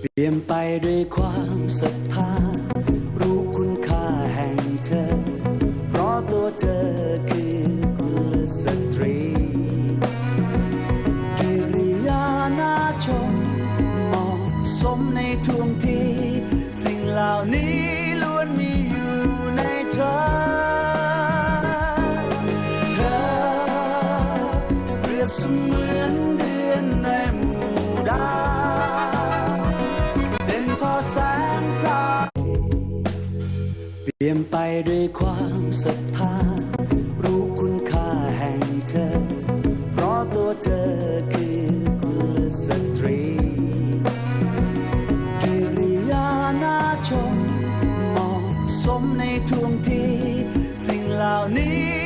เปลี่ยนไปด้วยความศรัทธา รู้คุณค่าแห่งเธอ เพราะตัวเธอคือกุลสตรี กิริยาน่าชมเหมาะสมในท่วงทีสิ่งเหล่านี้ล้วนมีอยู่ในเธอ เธอเปรียบเสมือน เปลี่ยนไปด้วยความศรัทธา รู้คุณค่าแห่งเธอ เพราะตัวเธอคือกุลสตรี กิริยาน่าชมเหมาะสมในท่วงที สิ่งเหล่านี้